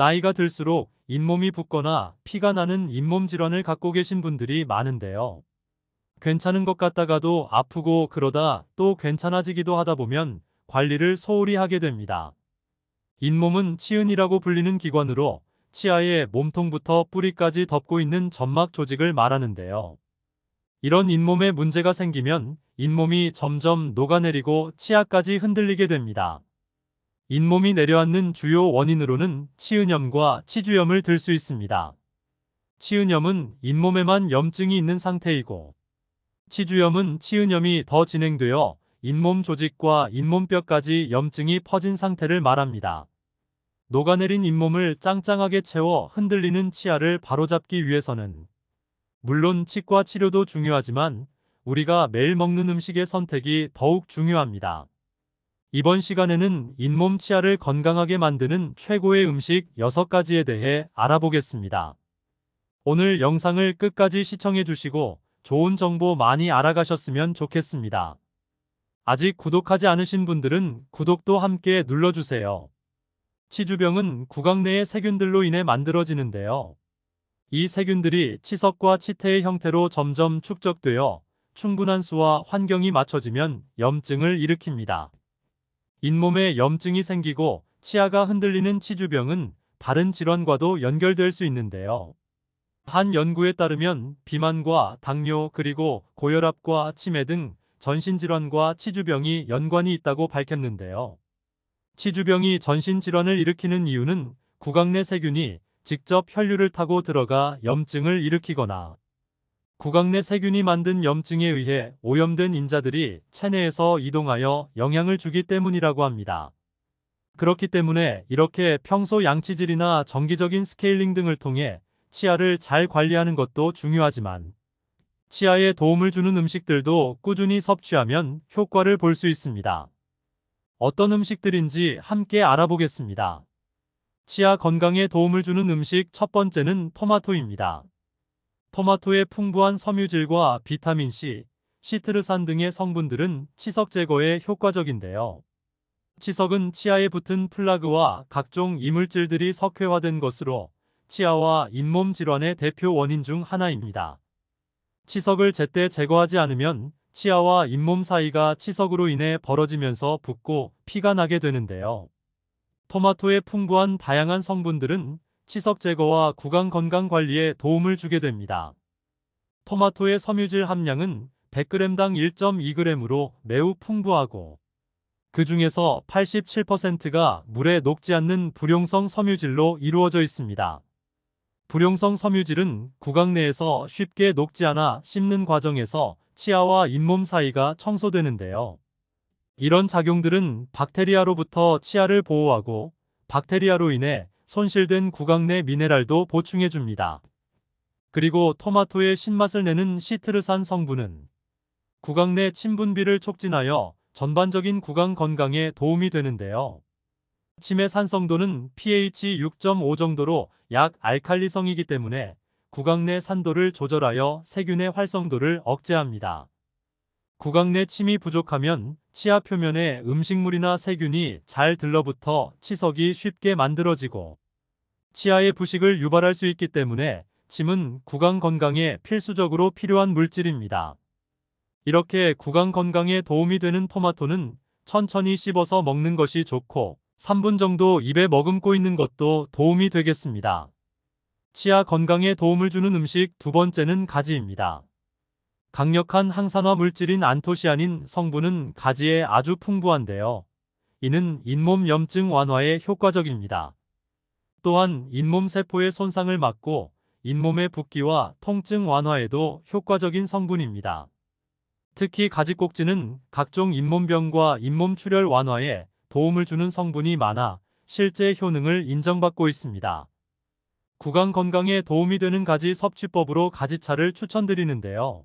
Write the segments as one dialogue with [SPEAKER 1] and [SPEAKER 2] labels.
[SPEAKER 1] 나이가 들수록 잇몸이 붓거나 피가 나는 잇몸 질환을 갖고 계신 분들이 많은데요. 괜찮은 것 같다가도 아프고 그러다 또 괜찮아지기도 하다 보면 관리를 소홀히 하게 됩니다. 잇몸은 치은이라고 불리는 기관으로 치아의 몸통부터 뿌리까지 덮고 있는 점막 조직을 말하는데요. 이런 잇몸에 문제가 생기면 잇몸이 점점 녹아내리고 치아까지 흔들리게 됩니다. 잇몸이 내려앉는 주요 원인으로는 치은염과 치주염을 들 수 있습니다. 치은염은 잇몸에만 염증이 있는 상태이고 치주염은 치은염이 더 진행되어 잇몸 조직과 잇몸뼈까지 염증이 퍼진 상태를 말합니다. 녹아내린 잇몸을 짱짱하게 채워 흔들리는 치아를 바로잡기 위해서는 물론 치과 치료도 중요하지만 우리가 매일 먹는 음식의 선택이 더욱 중요합니다. 이번 시간에는 잇몸 치아를 건강하게 만드는 최고의 음식 6가지에 대해 알아보겠습니다. 오늘 영상을 끝까지 시청해 주시고 좋은 정보 많이 알아가셨으면 좋겠습니다. 아직 구독하지 않으신 분들은 구독도 함께 눌러주세요. 치주병은 구강 내의 세균들로 인해 만들어지는데요. 이 세균들이 치석과 치태의 형태로 점점 축적되어 충분한 수와 환경이 맞춰지면 염증을 일으킵니다. 잇몸에 염증이 생기고 치아가 흔들리는 치주병은 다른 질환과도 연결될 수 있는데요. 한 연구에 따르면 비만과 당뇨 그리고 고혈압과 치매 등 전신질환과 치주병이 연관이 있다고 밝혔는데요. 치주병이 전신질환을 일으키는 이유는 구강 내 세균이 직접 혈류를 타고 들어가 염증을 일으키거나 구강 내 세균이 만든 염증에 의해 오염된 인자들이 체내에서 이동하여 영향을 주기 때문이라고 합니다. 그렇기 때문에 이렇게 평소 양치질이나 정기적인 스케일링 등을 통해 치아를 잘 관리하는 것도 중요하지만 치아에 도움을 주는 음식들도 꾸준히 섭취하면 효과를 볼 수 있습니다. 어떤 음식들인지 함께 알아보겠습니다. 치아 건강에 도움을 주는 음식 첫 번째는 토마토입니다. 토마토의 풍부한 섬유질과 비타민C, 시트르산 등의 성분들은 치석 제거에 효과적인데요. 치석은 치아에 붙은 플라그와 각종 이물질들이 석회화된 것으로 치아와 잇몸 질환의 대표 원인 중 하나입니다. 치석을 제때 제거하지 않으면 치아와 잇몸 사이가 치석으로 인해 벌어지면서 붓고 피가 나게 되는데요. 토마토의 풍부한 다양한 성분들은 치석 제거와 구강 건강 관리에 도움을 주게 됩니다. 토마토의 섬유질 함량은 100g당 1.2g으로 매우 풍부하고 그 중에서 87%가 물에 녹지 않는 불용성 섬유질로 이루어져 있습니다. 불용성 섬유질은 구강 내에서 쉽게 녹지 않아 씹는 과정에서 치아와 잇몸 사이가 청소되는데요. 이런 작용들은 박테리아로부터 치아를 보호하고 박테리아로 인해 손실된 구강 내 미네랄도 보충해 줍니다. 그리고 토마토의 신맛을 내는 시트르산 성분은 구강 내 침분비를 촉진하여 전반적인 구강 건강에 도움이 되는데요. 침의 산성도는 pH 6.5 정도로 약 알칼리성이기 때문에 구강 내 산도를 조절하여 세균의 활성도를 억제합니다. 구강 내 침이 부족하면 치아 표면에 음식물이나 세균이 잘 들러붙어 치석이 쉽게 만들어지고 치아의 부식을 유발할 수 있기 때문에 침은 구강 건강에 필수적으로 필요한 물질입니다. 이렇게 구강 건강에 도움이 되는 토마토는 천천히 씹어서 먹는 것이 좋고 3분 정도 입에 머금고 있는 것도 도움이 되겠습니다. 치아 건강에 도움을 주는 음식 두 번째는 가지입니다. 강력한 항산화 물질인 안토시아닌 성분은 가지에 아주 풍부한데요. 이는 잇몸 염증 완화에 효과적입니다. 또한 잇몸 세포의 손상을 막고 잇몸의 붓기와 통증 완화에도 효과적인 성분입니다. 특히 가지꼭지는 각종 잇몸병과 잇몸 출혈 완화에 도움을 주는 성분이 많아 실제 효능을 인정받고 있습니다. 구강 건강에 도움이 되는 가지 섭취법으로 가지차를 추천드리는데요.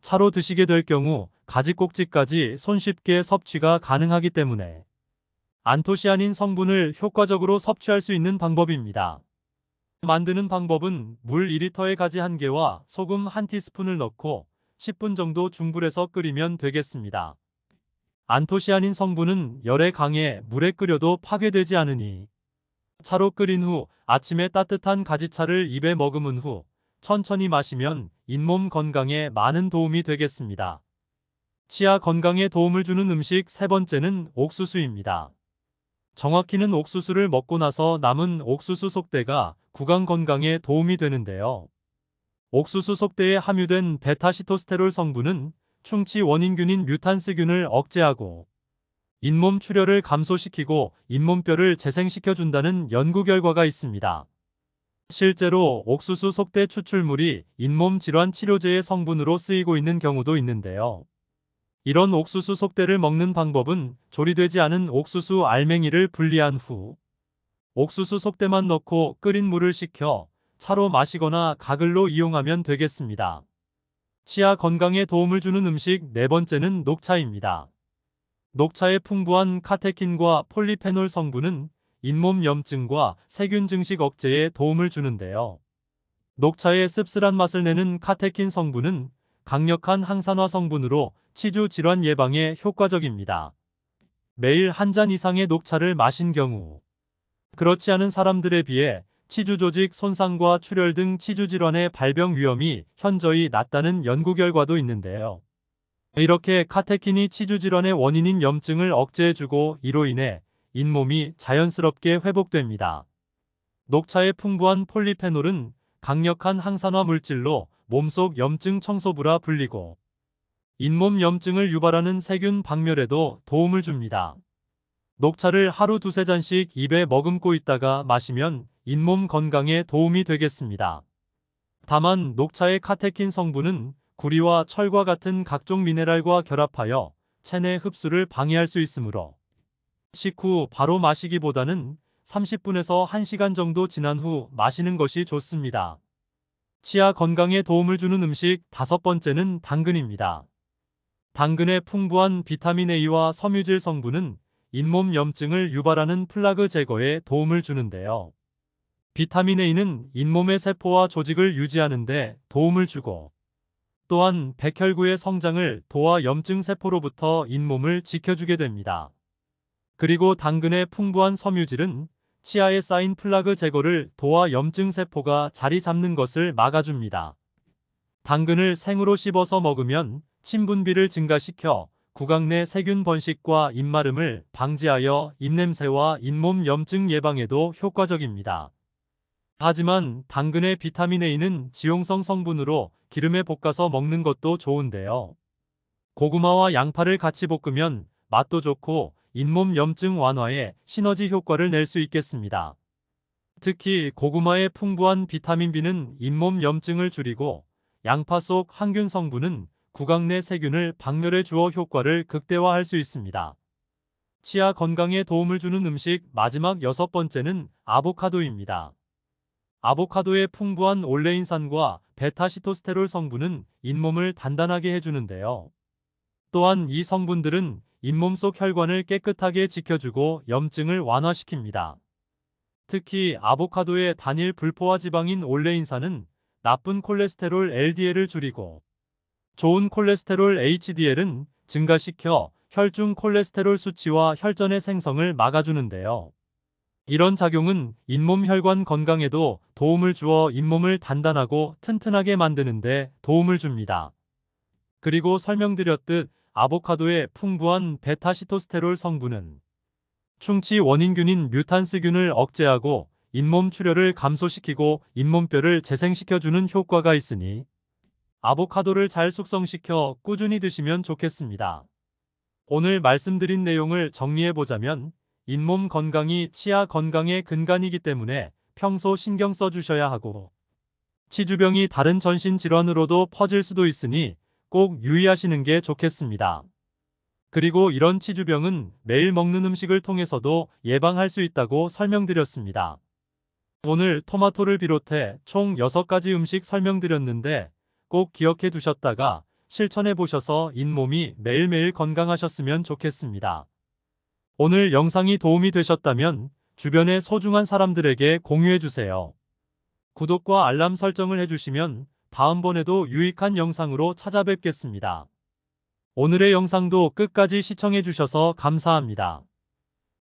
[SPEAKER 1] 차로 드시게 될 경우 가지 꼭지까지 손쉽게 섭취가 가능하기 때문에 안토시아닌 성분을 효과적으로 섭취할 수 있는 방법입니다. 만드는 방법은 물 2리터에 가지 1개와 소금 1티스푼을 넣고 10분 정도 중불에서 끓이면 되겠습니다. 안토시아닌 성분은 열에 강해 물에 끓여도 파괴되지 않으니 차로 끓인 후 아침에 따뜻한 가지차를 입에 머금은 후 천천히 마시면 잇몸 건강에 많은 도움이 되겠습니다. 치아 건강에 도움을 주는 음식 세 번째는 옥수수입니다. 정확히는 옥수수를 먹고 나서 남은 옥수수 속대가 구강 건강에 도움이 되는데요. 옥수수 속대에 함유된 베타시토스테롤 성분은 충치 원인균인 뮤탄스균을 억제하고 잇몸 출혈을 감소시키고 잇몸뼈를 재생시켜준다는 연구 결과가 있습니다. 실제로 옥수수 속대 추출물이 잇몸 질환 치료제의 성분으로 쓰이고 있는 경우도 있는데요. 이런 옥수수 속대를 먹는 방법은 조리되지 않은 옥수수 알맹이를 분리한 후 옥수수 속대만 넣고 끓인 물을 식혀 차로 마시거나 가글로 이용하면 되겠습니다. 치아 건강에 도움을 주는 음식 네 번째는 녹차입니다. 녹차의 풍부한 카테킨과 폴리페놀 성분은 잇몸 염증과 세균 증식 억제에 도움을 주는데요. 녹차의 씁쓸한 맛을 내는 카테킨 성분은 강력한 항산화 성분으로 치주 질환 예방에 효과적입니다. 매일 한 잔 이상의 녹차를 마신 경우 그렇지 않은 사람들에 비해 치주 조직 손상과 출혈 등 치주 질환의 발병 위험이 현저히 낮다는 연구 결과도 있는데요. 이렇게 카테킨이 치주 질환의 원인인 염증을 억제해주고 이로 인해 잇몸이 자연스럽게 회복됩니다. 녹차의 풍부한 폴리페놀은 강력한 항산화 물질로 몸속 염증 청소부라 불리고 잇몸 염증을 유발하는 세균 박멸에도 도움을 줍니다. 녹차를 하루 두세 잔씩 입에 머금고 있다가 마시면 잇몸 건강에 도움이 되겠습니다. 다만 녹차의 카테킨 성분은 구리와 철과 같은 각종 미네랄과 결합하여 체내 흡수를 방해할 수 있으므로 식후 바로 마시기보다는 30분에서 1시간 정도 지난 후 마시는 것이 좋습니다. 치아 건강에 도움을 주는 음식 다섯 번째는 당근입니다. 당근의 풍부한 비타민 A와 섬유질 성분은 잇몸 염증을 유발하는 플라그 제거에 도움을 주는데요. 비타민 A는 잇몸의 세포와 조직을 유지하는 데 도움을 주고 또한 백혈구의 성장을 도와 염증 세포로부터 잇몸을 지켜주게 됩니다. 그리고 당근의 풍부한 섬유질은 치아에 쌓인 플라그 제거를 도와 염증 세포가 자리 잡는 것을 막아줍니다. 당근을 생으로 씹어서 먹으면 침분비를 증가시켜 구강 내 세균 번식과 입마름을 방지하여 입냄새와 잇몸 염증 예방에도 효과적입니다. 하지만 당근의 비타민 A는 지용성 성분으로 기름에 볶아서 먹는 것도 좋은데요. 고구마와 양파를 같이 볶으면 맛도 좋고 잇몸 염증 완화에 시너지 효과를 낼 수 있겠습니다. 특히 고구마의 풍부한 비타민 B는 잇몸 염증을 줄이고 양파 속 항균 성분은 구강 내 세균을 박멸해 주어 효과를 극대화할 수 있습니다. 치아 건강에 도움을 주는 음식 마지막 여섯 번째는 아보카도입니다. 아보카도의 풍부한 올레인산과 베타시토스테롤 성분은 잇몸을 단단하게 해주는데요. 또한 이 성분들은 잇몸 속 혈관을 깨끗하게 지켜주고 염증을 완화시킵니다. 특히 아보카도의 단일 불포화 지방인 올레인산은 나쁜 콜레스테롤 LDL을 줄이고 좋은 콜레스테롤 HDL은 증가시켜 혈중 콜레스테롤 수치와 혈전의 생성을 막아주는데요. 이런 작용은 잇몸 혈관 건강에도 도움을 주어 잇몸을 단단하고 튼튼하게 만드는데 도움을 줍니다. 그리고 설명드렸듯 아보카도의 풍부한 베타시토스테롤 성분은 충치 원인균인 뮤탄스균을 억제하고 잇몸 출혈을 감소시키고 잇몸뼈를 재생시켜주는 효과가 있으니 아보카도를 잘 숙성시켜 꾸준히 드시면 좋겠습니다. 오늘 말씀드린 내용을 정리해보자면 잇몸 건강이 치아 건강의 근간이기 때문에 평소 신경 써주셔야 하고 치주병이 다른 전신 질환으로도 퍼질 수도 있으니 꼭 유의하시는 게 좋겠습니다. 그리고 이런 치주병은 매일 먹는 음식을 통해서도 예방할 수 있다고 설명드렸습니다. 오늘 토마토를 비롯해 총 6가지 음식 설명드렸는데 꼭 기억해 두셨다가 실천해 보셔서 잇몸이 매일매일 건강하셨으면 좋겠습니다. 오늘 영상이 도움이 되셨다면 주변의 소중한 사람들에게 공유해 주세요. 구독과 알람 설정을 해주시면 다음번에도 유익한 영상으로 찾아뵙겠습니다. 오늘의 영상도 끝까지 시청해 주셔서 감사합니다.